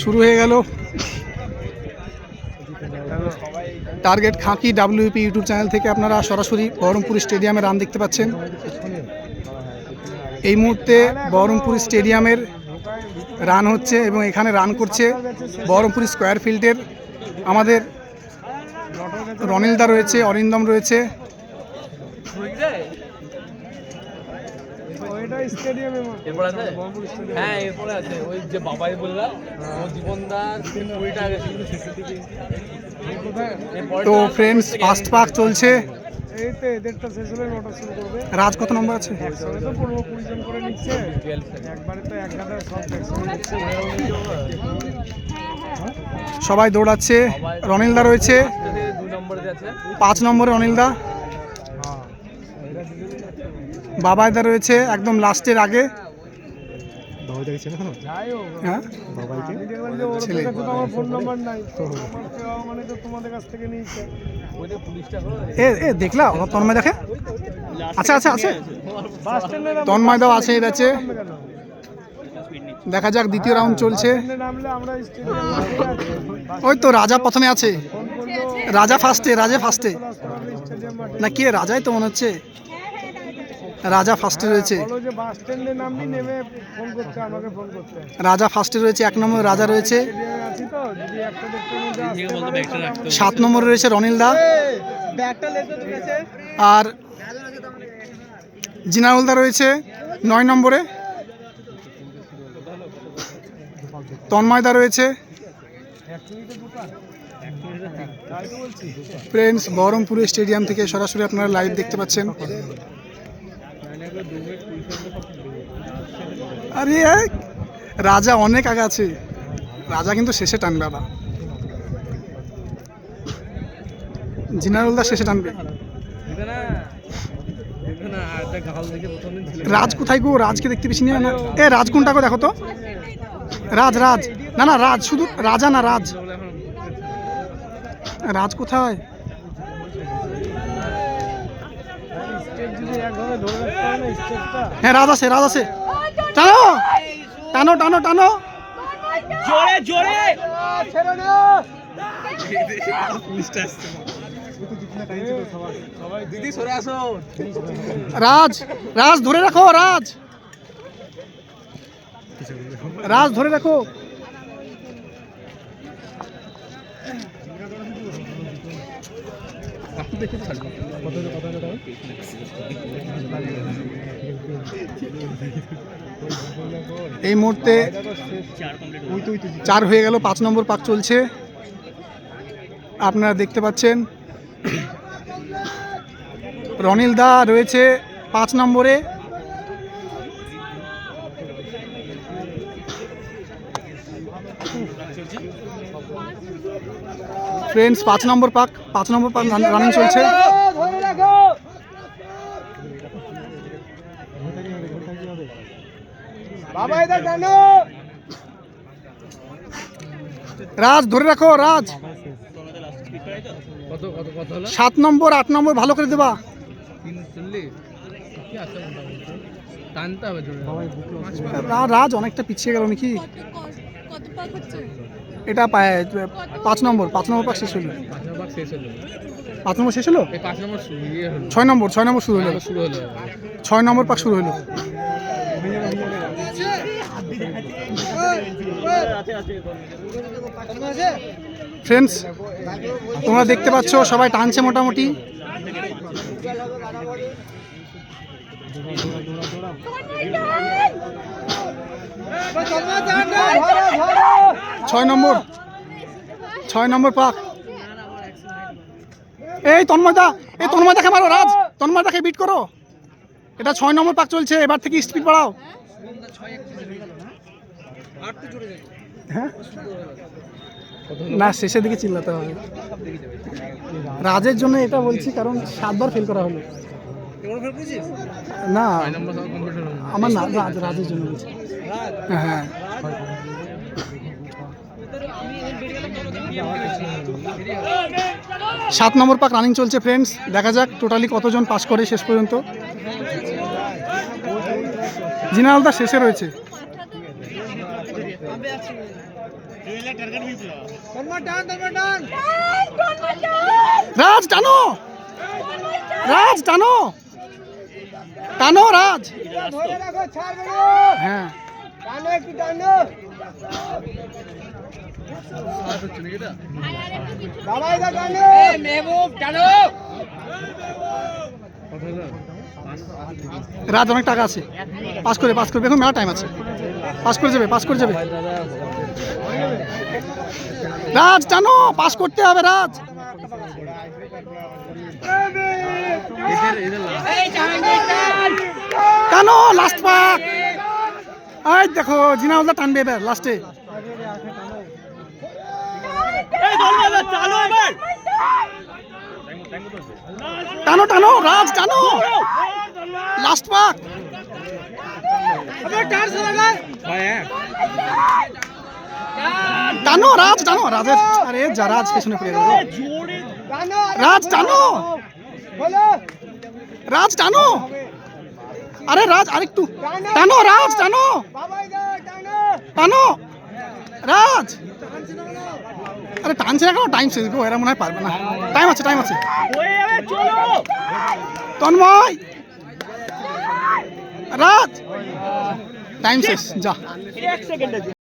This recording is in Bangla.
শুরু হয়ে গেল। টার্গেট খাঁকি ডাব্লিউপি ইউটিউব চ্যানেল থেকে আপনারা সরাসরি বহরমপুর স্টেডিয়ামে রান দেখতে পাচ্ছেন। এই মুহূর্তে বহরমপুর স্টেডিয়ামের রান হচ্ছে এবং এখানে রান করছে বহরমপুর স্কোয়ার ফিল্ডের আমাদের রনিলদা রয়েছে, অরিন্দম রয়েছে। এরপর আছে? হ্যাঁ এরপরে আছে। ওই যে বাবাই বললাম ও জীবনদার তো ফ্রেন্ডস ফার্স্ট পাক চলছে। রাজ কত নম্বর আছে? সবাই দৌড়াচ্ছে। রনিলদা রয়েছে। দুই নম্বরে যে আছে। পাঁচ নম্বরে অনিলদা বাবাইদা রয়েছে একদম লাস্টের আগে। হ্যাঁ? দেখলা? তন্ময় দেখে? আচ্ছা আচ্ছা আছে। তন্ময় দাও, আছে দেখা যাক, দ্বিতীয় রাউন্ড চলছে। ওই তো, রাজা প্রথমে আছে। রাজা ফার্স্টে রাজা ফার্স্টে না, কে? রাজাই তো মনে হচ্ছে। রাজা ফার্স্টে রয়েছে। রাজা ফার্স্টে রয়েছে এক নম্বর রাজা রয়েছে। সাত নম্বরে রয়েছে রনিল দা। আর জিনাউলদা রয়েছে নয় নম্বরে। তন্ময়দা রয়েছে। তাই তো ফ্রেন্ডস বহরমপুর স্টেডিয়াম থেকে সরাসরি আপনারা লাইভ দেখতে পাচ্ছেন। আরে এক, রাজা অনেক আগে আছে। রাজা কিন্তু শেষে টানবে আবার। জিনারুলদা শেষে টানবে। রাজ কোথায় গো? রাজকে দেখতে পেছি না। এ রাজ কোনটা গো দেখো তো? রাজ রাজ। না না রাজ শুধু রাজা না রাজ। রাজ কোথায়? হয় না স্টেপটা। হ্যাঁ রাজ আছে রাজ আছে। টানো! টানো টানো টানো! জোরে জোরে! রাজ রাজ ধরে রাখো রাজ। রাজ ধরে রাখো। এই মুহূর্তে চার হয়ে গেল, পাঁচ নম্বর পাক চলছে। আপনারা দেখতে পাচ্ছেন, রনিল দা রয়েছে পাঁচ নম্বরে। ফ্রেন্ডস পাঁচ নম্বর পাক পাঁচ নম্বর পাক রানিং চলছে। বাবা এটা জানো রাজ ধরে রাখো রাজ। কত কত কত হলো সাত নম্বর আট নম্বর ভালো করে দেবা। রাজ অনেকটা পিছিয়ে গেল নাকি? এটা পাঁচ নম্বর পাঁচ নম্বর পাক শেষ হলো। পাঁচ নম্বর শেষ হলো? ছয় নম্বর ছয় নম্বর শুরু হলো। ছয় নম্বর পাক শুরু হলো। ফ্রেন্ডস তোমরা দেখতে পাচ্ছ, সবাই টানছে মোটামুটি। ছয় নম্বর। ছয় নম্বর পাক। এই তন্ময়দা এই তন্ময়দাকে মারো রাজ। তন্ময়দাকে বিট করো। এটা ছয় নম্বর পাক চলছে এবার থেকে স্পিড বাড়াও। হ্যাঁ? না শেষের দিকে চিল্লাতে হবে। রাজের জন্য এটা বলছি কারণ সাতবার ফেল করা হলো। না আমার না রাজ রাজের জন্য বলছি। হ্যাঁ সাত নম্বর পাক রানিং চলছে ফ্রেন্ডস দেখা যাক টোটালি কতজন পাস করে শেষ পর্যন্ত। জিনালদা শেষে রয়েছে। রাজ, টানো! রাজ, টানো! টানো, রাজ! হ্যাঁ। টানো একটু টানো বাবাই দা টানো মেহবুব টানো রাজ অনেক টাকা আছে। পাস করে পাস করবে এখন মেলা টাইম আছে। পাস করে যাবে পাস করে যাবে। রাজ টানো পাস করতে হবে রাজ। এদের লাস্ট পাক এই দেখো জিনাউল্লাহ টানবে এবার লাস্টে টানো টানো রাজ টানো। লাস্ট পাক টানো রাজ টানো। রাজের আরে যা রাজ পেছনে পড়ে গেল। রাজ টানো। রাজ টানো। আরে রাজ, আরেকটু। টানো, রাজ, টানো। টানো। রাজ। আরে টানছে না কেন? টাইম শেষ গো এরা মনে হয় পারবে না। টাইম আছে টাইম আছে। তন্ময়। রাজ। টাইম শেষ, যা।